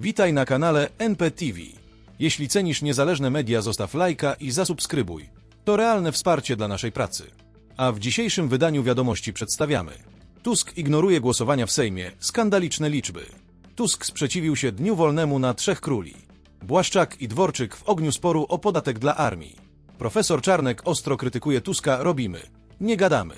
Witaj na kanale NPTV. Jeśli cenisz niezależne media, zostaw lajka i zasubskrybuj. To realne wsparcie dla naszej pracy. A w dzisiejszym wydaniu wiadomości przedstawiamy. Tusk ignoruje głosowania w Sejmie. Skandaliczne liczby. Tusk sprzeciwił się Dniu Wolnemu na Trzech Króli. Błaszczak i Dworczyk w ogniu sporu o podatek dla armii. Profesor Czarnek ostro krytykuje Tuska. Robimy. Nie gadamy.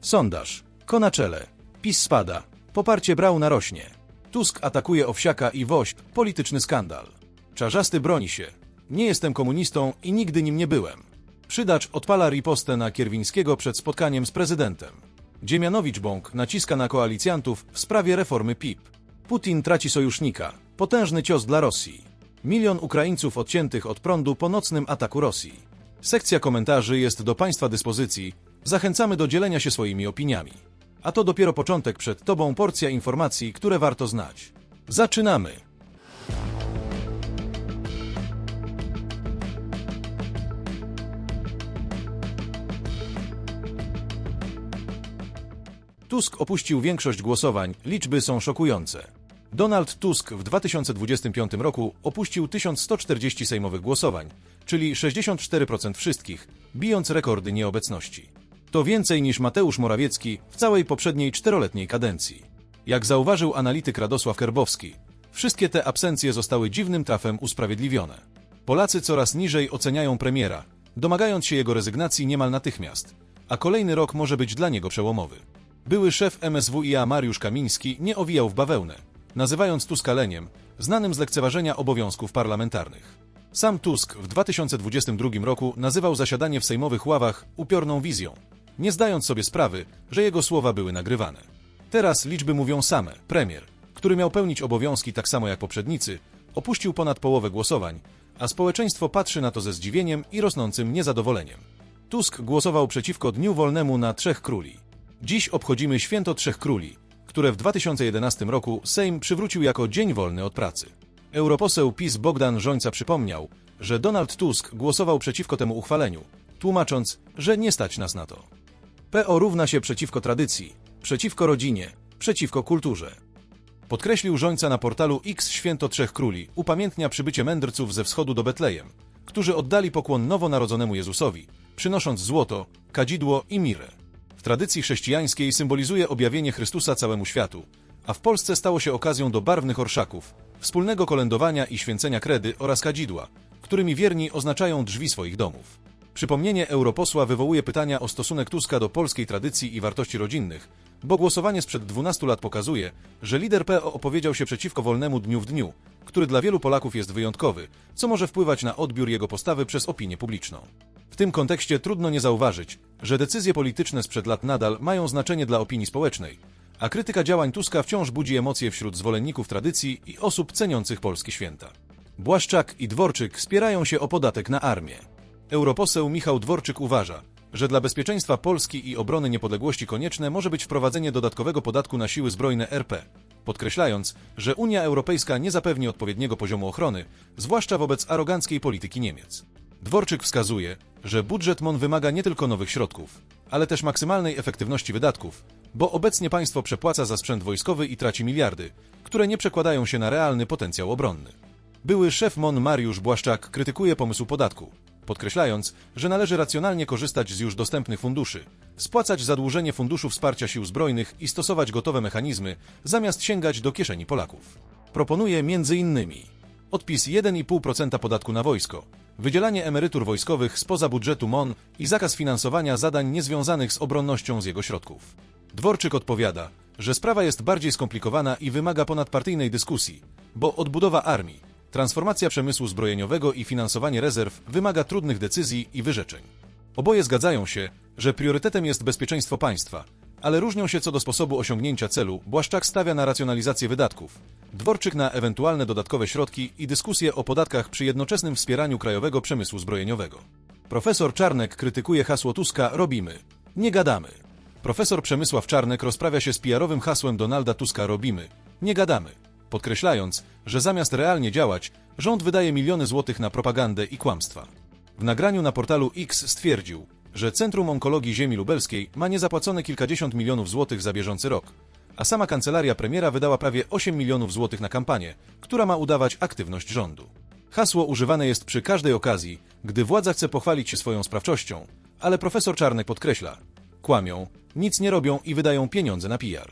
Sondaż. Konaczele. PiS spada. Poparcie Brauna rośnie. Tusk atakuje Owsiaka i Wośp. Polityczny skandal. Czarzasty broni się. Nie jestem komunistą i nigdy nim nie byłem. Przydacz odpala ripostę na Kierwińskiego przed spotkaniem z prezydentem. Dziemianowicz-Bąk naciska na koalicjantów w sprawie reformy PIP. Putin traci sojusznika. Potężny cios dla Rosji. Milion Ukraińców odciętych od prądu po nocnym ataku Rosji. Sekcja komentarzy jest do Państwa dyspozycji. Zachęcamy do dzielenia się swoimi opiniami. A to dopiero początek przed Tobą porcja informacji, które warto znać. Zaczynamy! Tusk opuścił większość głosowań, liczby są szokujące. Donald Tusk w 2025 roku opuścił 1140 sejmowych głosowań, czyli 64% wszystkich, bijąc rekordy nieobecności. To więcej niż Mateusz Morawiecki w całej poprzedniej czteroletniej kadencji. Jak zauważył analityk Radosław Kerbowski, wszystkie te absencje zostały dziwnym trafem usprawiedliwione. Polacy coraz niżej oceniają premiera, domagając się jego rezygnacji niemal natychmiast, a kolejny rok może być dla niego przełomowy. Były szef MSWiA Mariusz Kamiński nie owijał w bawełnę, nazywając Tuska leniem, znanym z lekceważenia obowiązków parlamentarnych. Sam Tusk w 2022 roku nazywał zasiadanie w sejmowych ławach upiorną wizją, nie zdając sobie sprawy, że jego słowa były nagrywane. Teraz liczby mówią same. Premier, który miał pełnić obowiązki tak samo jak poprzednicy, opuścił ponad połowę głosowań, a społeczeństwo patrzy na to ze zdziwieniem i rosnącym niezadowoleniem. Tusk głosował przeciwko Dniu Wolnemu na Trzech Króli. Dziś obchodzimy Święto Trzech Króli, które w 2011 roku Sejm przywrócił jako Dzień Wolny od Pracy. Europoseł PiS Bogdan Żońca przypomniał, że Donald Tusk głosował przeciwko temu uchwaleniu, tłumacząc, że nie stać nas na to. PO równa się przeciwko tradycji, przeciwko rodzinie, przeciwko kulturze. Podkreślił Żońca na portalu X Święto Trzech Króli, upamiętnia przybycie mędrców ze wschodu do Betlejem, którzy oddali pokłon nowonarodzonemu Jezusowi, przynosząc złoto, kadzidło i mirę. W tradycji chrześcijańskiej symbolizuje objawienie Chrystusa całemu światu, a w Polsce stało się okazją do barwnych orszaków, wspólnego kolędowania i święcenia kredy oraz kadzidła, którymi wierni oznaczają drzwi swoich domów. Przypomnienie europosła wywołuje pytania o stosunek Tuska do polskiej tradycji i wartości rodzinnych, bo głosowanie sprzed 12 lat pokazuje, że lider PO opowiedział się przeciwko wolnemu dniu w dniu, który dla wielu Polaków jest wyjątkowy, co może wpływać na odbiór jego postawy przez opinię publiczną. W tym kontekście trudno nie zauważyć, że decyzje polityczne sprzed lat nadal mają znaczenie dla opinii społecznej, a krytyka działań Tuska wciąż budzi emocje wśród zwolenników tradycji i osób ceniących polskie święta. Błaszczak i Dworczyk spierają się o podatek na armię. Europoseł Michał Dworczyk uważa, że dla bezpieczeństwa Polski i obrony niepodległości konieczne może być wprowadzenie dodatkowego podatku na siły zbrojne RP, podkreślając, że Unia Europejska nie zapewni odpowiedniego poziomu ochrony, zwłaszcza wobec aroganckiej polityki Niemiec. Dworczyk wskazuje, że budżet MON wymaga nie tylko nowych środków, ale też maksymalnej efektywności wydatków, bo obecnie państwo przepłaca za sprzęt wojskowy i traci miliardy, które nie przekładają się na realny potencjał obronny. Były szef MON Mariusz Błaszczak krytykuje pomysł podatku, podkreślając, że należy racjonalnie korzystać z już dostępnych funduszy, spłacać zadłużenie Funduszu Wsparcia Sił Zbrojnych i stosować gotowe mechanizmy, zamiast sięgać do kieszeni Polaków. Proponuje m.in. odpis 1,5% podatku na wojsko, wydzielanie emerytur wojskowych spoza budżetu MON i zakaz finansowania zadań niezwiązanych z obronnością z jego środków. Dworczyk odpowiada, że sprawa jest bardziej skomplikowana i wymaga ponadpartyjnej dyskusji, bo odbudowa armii, transformacja przemysłu zbrojeniowego i finansowanie rezerw wymaga trudnych decyzji i wyrzeczeń. Oboje zgadzają się, że priorytetem jest bezpieczeństwo państwa, ale różnią się co do sposobu osiągnięcia celu. Błaszczak stawia na racjonalizację wydatków, Dworczyk na ewentualne dodatkowe środki i dyskusję o podatkach przy jednoczesnym wspieraniu krajowego przemysłu zbrojeniowego. Profesor Czarnek krytykuje hasło Tuska Robimy. Nie gadamy. Profesor Przemysław Czarnek rozprawia się z PR-owym hasłem Donalda Tuska Robimy. Nie gadamy. Podkreślając, że zamiast realnie działać, rząd wydaje miliony złotych na propagandę i kłamstwa. W nagraniu na portalu X stwierdził, że Centrum Onkologii Ziemi Lubelskiej ma niezapłacone kilkadziesiąt milionów złotych za bieżący rok, a sama kancelaria premiera wydała prawie 8 milionów złotych na kampanię, która ma udawać aktywność rządu. Hasło używane jest przy każdej okazji, gdy władza chce pochwalić się swoją sprawczością, ale profesor Czarnek podkreśla: kłamią, nic nie robią i wydają pieniądze na PR.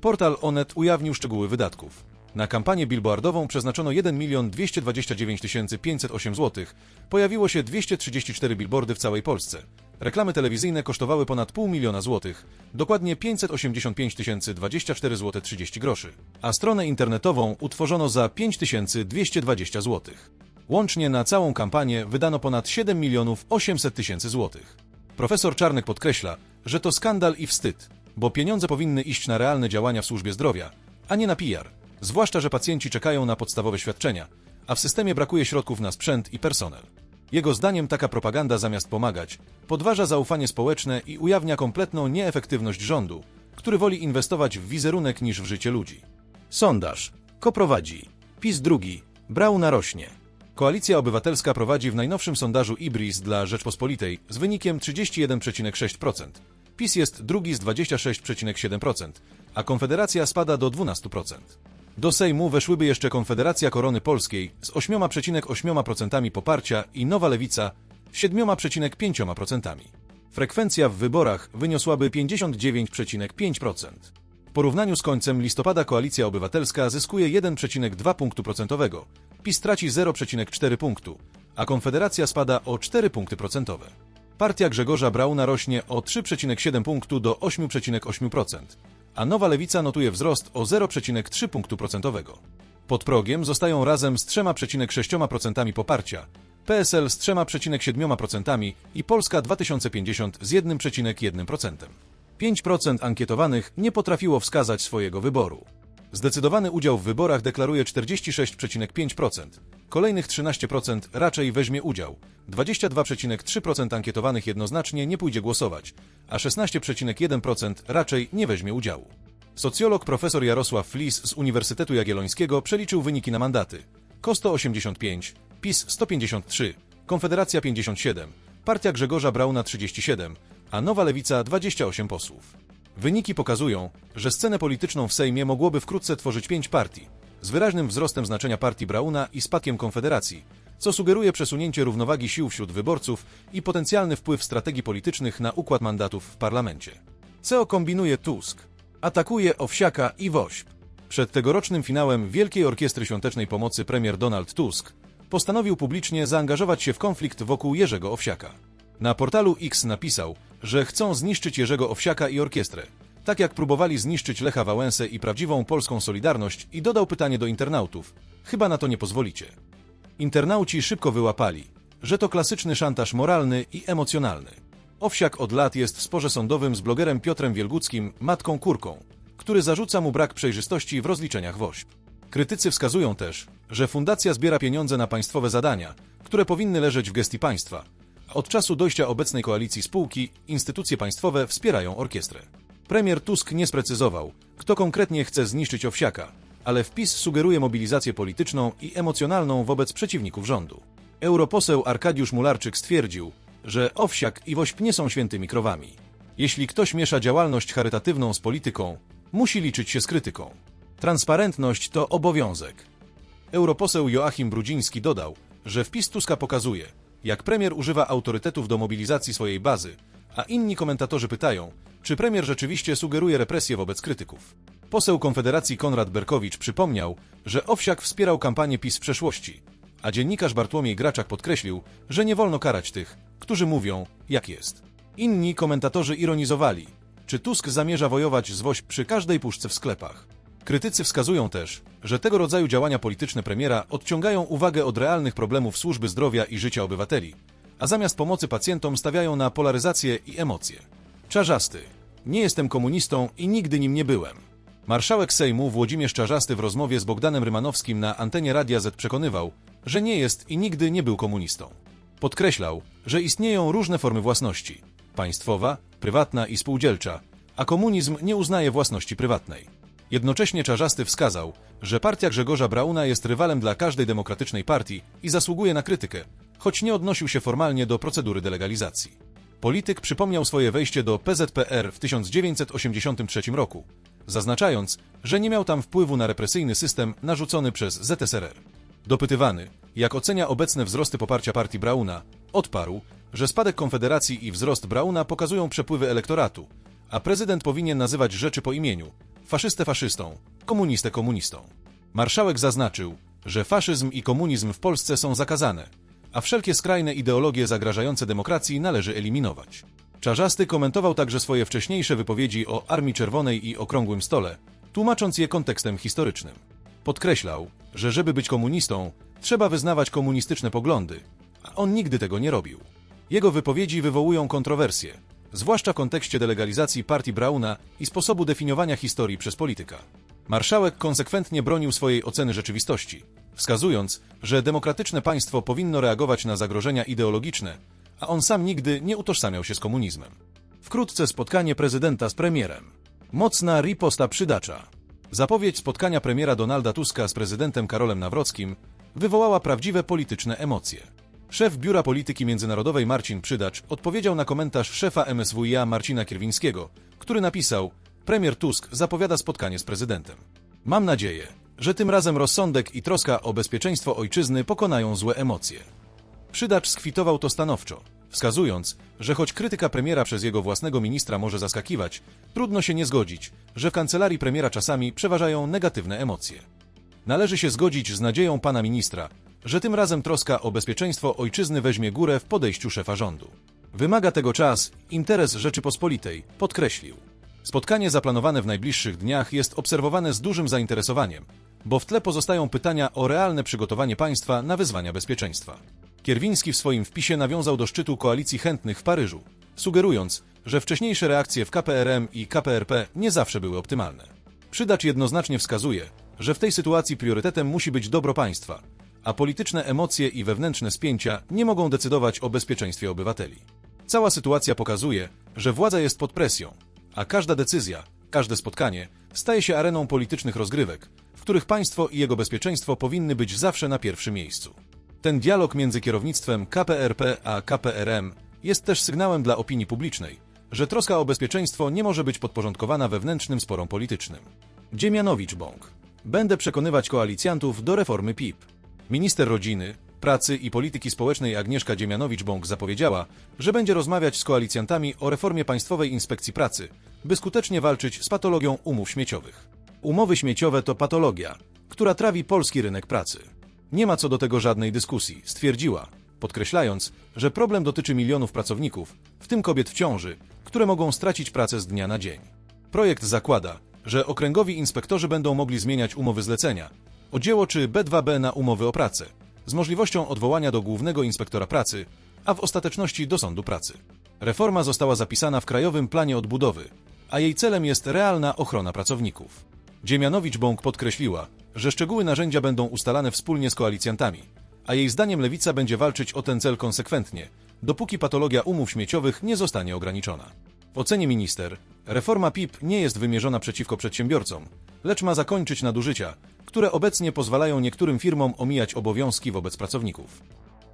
Portal Onet ujawnił szczegóły wydatków. Na kampanię billboardową przeznaczono 1 milion 229 508 zł. Pojawiło się 234 billboardy w całej Polsce. Reklamy telewizyjne kosztowały ponad pół miliona złotych, dokładnie 585 024 zł 30 groszy, a stronę internetową utworzono za 5220 zł. Łącznie na całą kampanię wydano ponad 7 milionów 800 tysięcy złotych. Profesor Czarnek podkreśla, że to skandal i wstyd, bo pieniądze powinny iść na realne działania w służbie zdrowia, a nie na PR, zwłaszcza, że pacjenci czekają na podstawowe świadczenia, a w systemie brakuje środków na sprzęt i personel. Jego zdaniem taka propaganda zamiast pomagać, podważa zaufanie społeczne i ujawnia kompletną nieefektywność rządu, który woli inwestować w wizerunek niż w życie ludzi. Sondaż. Koprowadzi. PiS drugi. Brauna rośnie. Koalicja Obywatelska prowadzi w najnowszym sondażu IBRIS dla Rzeczpospolitej z wynikiem 31,6%. PiS jest drugi z 26,7%, a Konfederacja spada do 12%. Do Sejmu weszłyby jeszcze Konfederacja Korony Polskiej z 8,8% poparcia i Nowa Lewica 7,5%. Frekwencja w wyborach wyniosłaby 59,5%. W porównaniu z końcem listopada Koalicja Obywatelska zyskuje 1,2 punktu procentowego, PiS traci 0,4 punktu, a Konfederacja spada o 4 punkty procentowe. Partia Grzegorza Brauna rośnie o 3,7 punktu do 8,8%, a Nowa Lewica notuje wzrost o 0,3 punktu procentowego. Pod progiem zostają razem z 3,6% poparcia, PSL z 3,7% i Polska 2050 z 1,1%. 5% ankietowanych nie potrafiło wskazać swojego wyboru. Zdecydowany udział w wyborach deklaruje 46,5%, kolejnych 13% raczej weźmie udział, 22,3% ankietowanych jednoznacznie nie pójdzie głosować, a 16,1% raczej nie weźmie udziału. Socjolog profesor Jarosław Flis z Uniwersytetu Jagiellońskiego przeliczył wyniki na mandaty. KOSTO 85, PiS 153, Konfederacja 57, Partia Grzegorza Brauna 37, a Nowa Lewica 28 posłów. Wyniki pokazują, że scenę polityczną w Sejmie mogłoby wkrótce tworzyć pięć partii, z wyraźnym wzrostem znaczenia partii Brauna i spadkiem Konfederacji, co sugeruje przesunięcie równowagi sił wśród wyborców i potencjalny wpływ strategii politycznych na układ mandatów w parlamencie. Co kombinuje Tusk? Atakuje Owsiaka i Wośp. Przed tegorocznym finałem Wielkiej Orkiestry Świątecznej Pomocy premier Donald Tusk postanowił publicznie zaangażować się w konflikt wokół Jerzego Owsiaka. Na portalu X napisał, że chcą zniszczyć Jerzego Owsiaka i orkiestrę, tak jak próbowali zniszczyć Lecha Wałęsę i prawdziwą polską Solidarność i dodał pytanie do internautów. Chyba na to nie pozwolicie. Internauci szybko wyłapali, że to klasyczny szantaż moralny i emocjonalny. Owsiak od lat jest w sporze sądowym z blogerem Piotrem Wielguckim, matką Kurką, który zarzuca mu brak przejrzystości w rozliczeniach WOŚP. Krytycy wskazują też, że fundacja zbiera pieniądze na państwowe zadania, które powinny leżeć w gestii państwa. Od czasu dojścia obecnej koalicji spółki, instytucje państwowe wspierają orkiestrę. Premier Tusk nie sprecyzował, kto konkretnie chce zniszczyć Owsiaka, ale wpis sugeruje mobilizację polityczną i emocjonalną wobec przeciwników rządu. Europoseł Arkadiusz Mularczyk stwierdził, że Owsiak i Wośp nie są świętymi krowami. Jeśli ktoś miesza działalność charytatywną z polityką, musi liczyć się z krytyką. Transparentność to obowiązek. Europoseł Joachim Brudziński dodał, że wpis Tuska pokazuje, jak premier używa autorytetów do mobilizacji swojej bazy, a inni komentatorzy pytają, czy premier rzeczywiście sugeruje represję wobec krytyków. Poseł Konfederacji Konrad Berkowicz przypomniał, że Owsiak wspierał kampanię PiS w przeszłości, a dziennikarz Bartłomiej Graczak podkreślił, że nie wolno karać tych, którzy mówią, jak jest. Inni komentatorzy ironizowali, czy Tusk zamierza wojować z Woś przy każdej puszce w sklepach. Krytycy wskazują też, że tego rodzaju działania polityczne premiera odciągają uwagę od realnych problemów służby zdrowia i życia obywateli, a zamiast pomocy pacjentom stawiają na polaryzację i emocje. Czarzasty. Nie jestem komunistą i nigdy nim nie byłem. Marszałek Sejmu Włodzimierz Czarzasty w rozmowie z Bogdanem Rymanowskim na antenie Radia Z przekonywał, że nie jest i nigdy nie był komunistą. Podkreślał, że istnieją różne formy własności państwowa, prywatna i spółdzielcza, a komunizm nie uznaje własności prywatnej. Jednocześnie Czarzasty wskazał, że partia Grzegorza Brauna jest rywalem dla każdej demokratycznej partii i zasługuje na krytykę, choć nie odnosił się formalnie do procedury delegalizacji. Polityk przypomniał swoje wejście do PZPR w 1983 roku, zaznaczając, że nie miał tam wpływu na represyjny system narzucony przez ZSRR. Dopytywany, jak ocenia obecne wzrosty poparcia partii Brauna, odparł, że spadek Konfederacji i wzrost Brauna pokazują przepływy elektoratu, a prezydent powinien nazywać rzeczy po imieniu faszystę faszystą, komunistę komunistą. Marszałek zaznaczył, że faszyzm i komunizm w Polsce są zakazane, a wszelkie skrajne ideologie zagrażające demokracji należy eliminować. Czarzasty komentował także swoje wcześniejsze wypowiedzi o Armii Czerwonej i Okrągłym Stole, tłumacząc je kontekstem historycznym. Podkreślał, że żeby być komunistą, trzeba wyznawać komunistyczne poglądy, a on nigdy tego nie robił. Jego wypowiedzi wywołują kontrowersje, zwłaszcza w kontekście delegalizacji partii Brauna i sposobu definiowania historii przez polityka. Marszałek konsekwentnie bronił swojej oceny rzeczywistości, wskazując, że demokratyczne państwo powinno reagować na zagrożenia ideologiczne, a on sam nigdy nie utożsamiał się z komunizmem. Wkrótce spotkanie prezydenta z premierem. Mocna riposta przydacza. Zapowiedź spotkania premiera Donalda Tuska z prezydentem Karolem Nawrockim wywołała prawdziwe polityczne emocje. Szef Biura Polityki Międzynarodowej Marcin Przydacz odpowiedział na komentarz szefa MSWiA Marcina Kierwińskiego, który napisał: Premier Tusk zapowiada spotkanie z prezydentem. Mam nadzieję, że tym razem rozsądek i troska o bezpieczeństwo ojczyzny pokonają złe emocje. Przydacz skwitował to stanowczo, wskazując, że choć krytyka premiera przez jego własnego ministra może zaskakiwać, trudno się nie zgodzić, że w kancelarii premiera czasami przeważają negatywne emocje. Należy się zgodzić z nadzieją pana ministra, że tym razem troska o bezpieczeństwo ojczyzny weźmie górę w podejściu szefa rządu. Wymaga tego czas, interes Rzeczypospolitej, podkreślił. Spotkanie zaplanowane w najbliższych dniach jest obserwowane z dużym zainteresowaniem, bo w tle pozostają pytania o realne przygotowanie państwa na wyzwania bezpieczeństwa. Kierwiński w swoim wpisie nawiązał do szczytu koalicji chętnych w Paryżu, sugerując, że wcześniejsze reakcje w KPRM i KPRP nie zawsze były optymalne. Przydacz jednoznacznie wskazuje, że w tej sytuacji priorytetem musi być dobro państwa, a polityczne emocje i wewnętrzne spięcia nie mogą decydować o bezpieczeństwie obywateli. Cała sytuacja pokazuje, że władza jest pod presją, a każda decyzja, każde spotkanie staje się areną politycznych rozgrywek, w których państwo i jego bezpieczeństwo powinny być zawsze na pierwszym miejscu. Ten dialog między kierownictwem KPRP a KPRM jest też sygnałem dla opinii publicznej, że troska o bezpieczeństwo nie może być podporządkowana wewnętrznym sporom politycznym. Dziemianowicz Bąk. Będę przekonywać koalicjantów do reformy PIP. Minister rodziny, pracy i polityki społecznej Agnieszka Dziemianowicz-Bąk zapowiedziała, że będzie rozmawiać z koalicjantami o reformie Państwowej Inspekcji Pracy, by skutecznie walczyć z patologią umów śmieciowych. Umowy śmieciowe to patologia, która trawi polski rynek pracy. Nie ma co do tego żadnej dyskusji, stwierdziła, podkreślając, że problem dotyczy milionów pracowników, w tym kobiet w ciąży, które mogą stracić pracę z dnia na dzień. Projekt zakłada, że okręgowi inspektorzy będą mogli zmieniać umowy zlecenia, o dzieło czy B2B na umowy o pracę, z możliwością odwołania do głównego inspektora pracy, a w ostateczności do sądu pracy. Reforma została zapisana w Krajowym Planie Odbudowy, a jej celem jest realna ochrona pracowników. Dziemianowicz-Bąk podkreśliła, że szczegóły narzędzia będą ustalane wspólnie z koalicjantami, a jej zdaniem lewica będzie walczyć o ten cel konsekwentnie, dopóki patologia umów śmieciowych nie zostanie ograniczona. W ocenie minister, reforma PIP nie jest wymierzona przeciwko przedsiębiorcom, lecz ma zakończyć nadużycia, które obecnie pozwalają niektórym firmom omijać obowiązki wobec pracowników.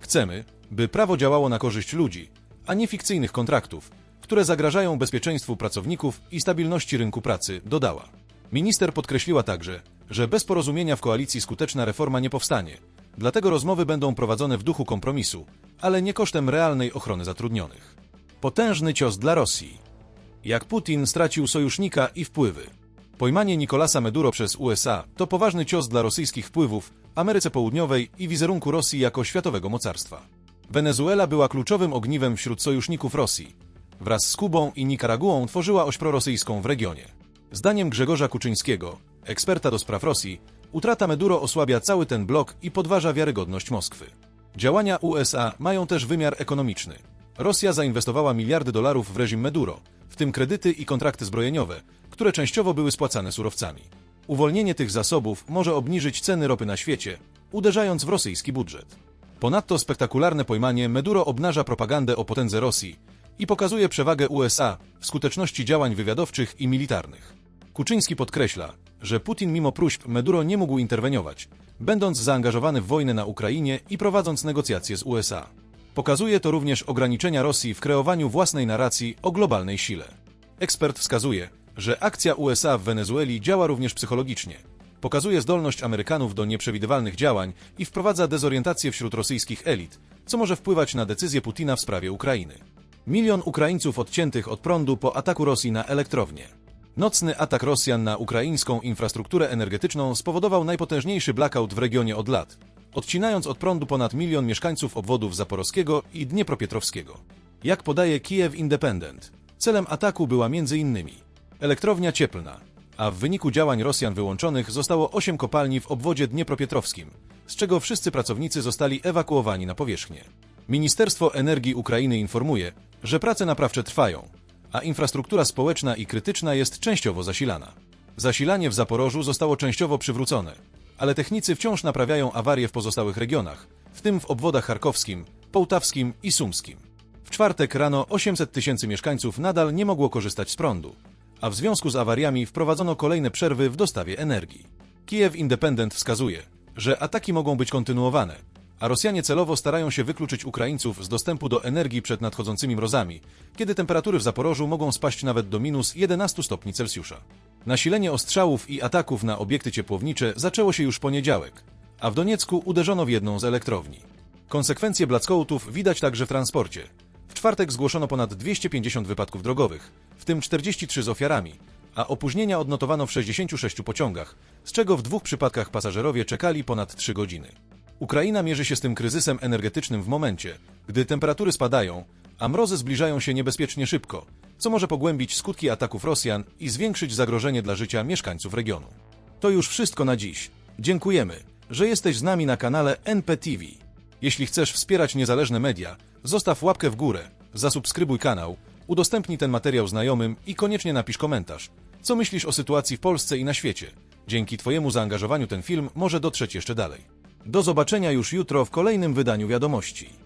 Chcemy, by prawo działało na korzyść ludzi, a nie fikcyjnych kontraktów, które zagrażają bezpieczeństwu pracowników i stabilności rynku pracy, dodała. Minister podkreśliła także, że bez porozumienia w koalicji skuteczna reforma nie powstanie, dlatego rozmowy będą prowadzone w duchu kompromisu, ale nie kosztem realnej ochrony zatrudnionych. Potężny cios dla Rosji. Jak Putin stracił sojusznika i wpływy. Pojmanie Nicolasa Maduro przez USA to poważny cios dla rosyjskich wpływów, Ameryce Południowej i wizerunku Rosji jako światowego mocarstwa. Wenezuela była kluczowym ogniwem wśród sojuszników Rosji. Wraz z Kubą i Nikaraguą tworzyła oś prorosyjską w regionie. Zdaniem Grzegorza Kuczyńskiego, eksperta do spraw Rosji, utrata Maduro osłabia cały ten blok i podważa wiarygodność Moskwy. Działania USA mają też wymiar ekonomiczny. Rosja zainwestowała miliardy dolarów w reżim Maduro, w tym kredyty i kontrakty zbrojeniowe, które częściowo były spłacane surowcami. Uwolnienie tych zasobów może obniżyć ceny ropy na świecie, uderzając w rosyjski budżet. Ponadto spektakularne pojmanie Maduro obnaża propagandę o potędze Rosji i pokazuje przewagę USA w skuteczności działań wywiadowczych i militarnych. Kuczyński podkreśla, że Putin mimo próśb Maduro nie mógł interweniować, będąc zaangażowany w wojnę na Ukrainie i prowadząc negocjacje z USA. Pokazuje to również ograniczenia Rosji w kreowaniu własnej narracji o globalnej sile. Ekspert wskazuje, że akcja USA w Wenezueli działa również psychologicznie. Pokazuje zdolność Amerykanów do nieprzewidywalnych działań i wprowadza dezorientację wśród rosyjskich elit, co może wpływać na decyzję Putina w sprawie Ukrainy. Milion Ukraińców odciętych od prądu po ataku Rosji na elektrownię. Nocny atak Rosjan na ukraińską infrastrukturę energetyczną spowodował najpotężniejszy blackout w regionie od lat, odcinając od prądu ponad milion mieszkańców obwodów zaporowskiego i dniepropietrowskiego. Jak podaje Kiev Independent, celem ataku była m.in. elektrownia cieplna, a w wyniku działań Rosjan wyłączonych zostało 8 kopalni w obwodzie dniepropietrowskim, z czego wszyscy pracownicy zostali ewakuowani na powierzchnię. Ministerstwo Energii Ukrainy informuje, że prace naprawcze trwają, a infrastruktura społeczna i krytyczna jest częściowo zasilana. Zasilanie w Zaporożu zostało częściowo przywrócone, ale technicy wciąż naprawiają awarie w pozostałych regionach, w tym w obwodach charkowskim, połtawskim i sumskim. W czwartek rano 800 tysięcy mieszkańców nadal nie mogło korzystać z prądu, a w związku z awariami wprowadzono kolejne przerwy w dostawie energii. Kiev Independent wskazuje, że ataki mogą być kontynuowane, a Rosjanie celowo starają się wykluczyć Ukraińców z dostępu do energii przed nadchodzącymi mrozami, kiedy temperatury w Zaporożu mogą spaść nawet do minus 11 stopni Celsjusza. Nasilenie ostrzałów i ataków na obiekty ciepłownicze zaczęło się już poniedziałek, a w Doniecku uderzono w jedną z elektrowni. Konsekwencje blackoutów widać także w transporcie. W czwartek zgłoszono ponad 250 wypadków drogowych, w tym 43 z ofiarami, a opóźnienia odnotowano w 66 pociągach, z czego w dwóch przypadkach pasażerowie czekali ponad 3 godziny. Ukraina mierzy się z tym kryzysem energetycznym w momencie, gdy temperatury spadają, a mrozy zbliżają się niebezpiecznie szybko, co może pogłębić skutki ataków Rosjan i zwiększyć zagrożenie dla życia mieszkańców regionu. To już wszystko na dziś. Dziękujemy, że jesteś z nami na kanale NPTV. Jeśli chcesz wspierać niezależne media, zostaw łapkę w górę, zasubskrybuj kanał, udostępnij ten materiał znajomym i koniecznie napisz komentarz. Co myślisz o sytuacji w Polsce i na świecie? Dzięki Twojemu zaangażowaniu ten film może dotrzeć jeszcze dalej. Do zobaczenia już jutro w kolejnym wydaniu wiadomości.